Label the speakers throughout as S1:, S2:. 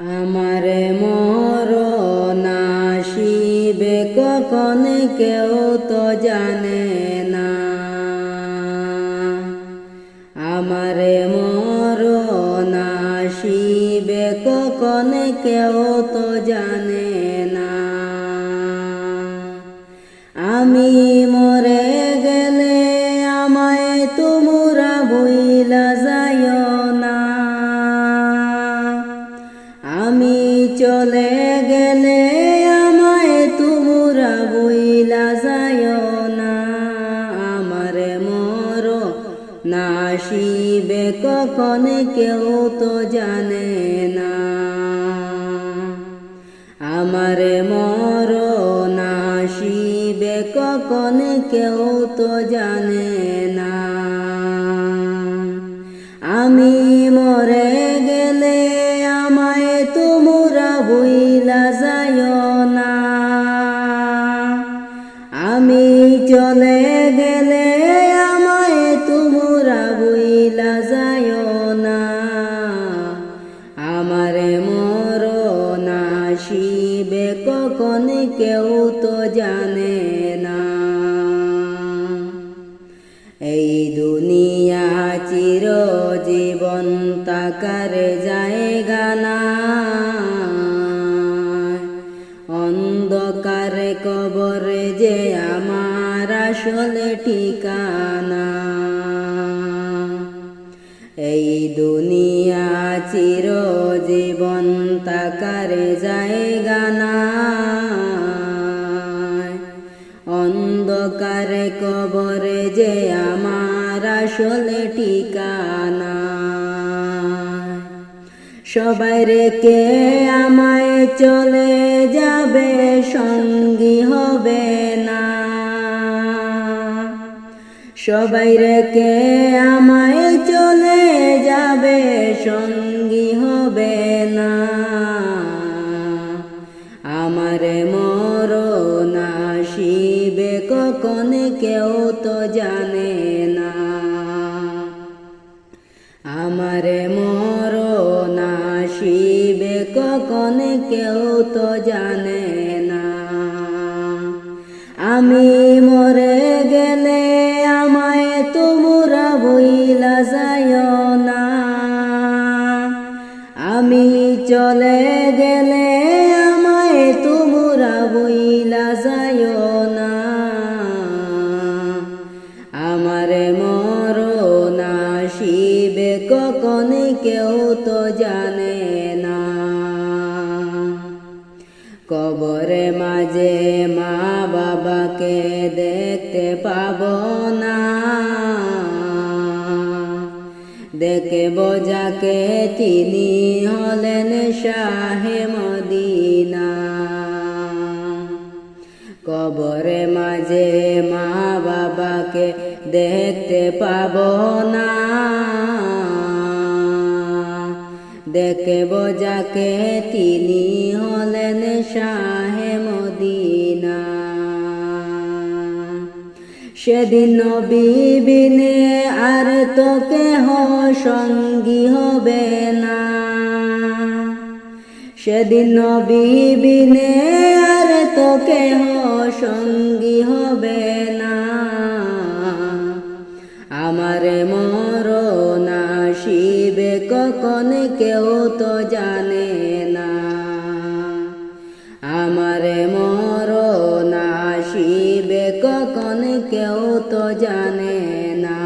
S1: আমার মর নাশিবে কখন কেউ তো জানে না। আমার মর নাশিবে কখন কেউ তো জানে না। আমি মরে গেলে আমায় তোমরা বইলা চলে গেলে আমায় তোমরা বইলা যায় না। আমার মর নাশিবে কখন কেউ তো জানে না। আমার মর নাশিবে কখন কেউ তো জানে না। আমি মরে বইলা যায় না। আমি চলে গেলে আমায় তোমরা বইলা যায় না। আমারে মর নাশিবে কখন কেউ তো জানে না। এই দুনিয়া চির জীবন তাকার জায়গা না। কবরে যে আমার আসলে ঠিকানা। এই দুনিয়া চির জীবন তাকার জায়গা না অন্ধকারে কবরে যে আমার আসলে ঠিকানা। সবাই রেখে আমায় চলে যাবে, সঙ্গী হবে না। সবাই রেখে আমায় চলে যাবে, সঙ্গী হবে না। আমারে মর নাশিবে কখন, কেউ তো জানে না। আমারে মর কখন কেউ তো জানে না। আমি মরে গেলে আমায় তোমরা বইলা যায় না। আমি চলে গেলে আমায় তোমরা বইলা যায় না। আমারে মর নাশিবে কখন কেউ তো জানে কবরে মাঝে মা বাবাকে দেখতে পাব না। দেখে বোঝাকে তিনি হলেন শাহে মদিনা। কবরে মাঝে মা বাবাকে দেখতে পাব না। দেখে বোঝাকে তিনি হলেন শাহে মদিনা। সেদিন নবীবিনে আর তো কেহ সঙ্গী হবে না। সেদিন নবীবিনে আর তো কেহ সঙ্গী হবে না। আমার মর কেউ তো জানে না। আমার মর নাশিবে কখন কেউ তো জানে না।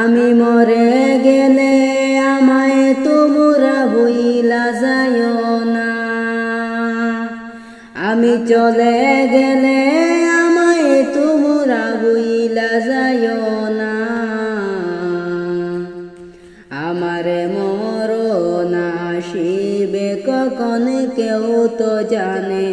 S1: আমি মরে গেলে আমায় তোমরা বইলা যায় না। আমি চলে গেলে আমায় তোমরা বইলা যায় নাশিবে কখন কেউ তো জানে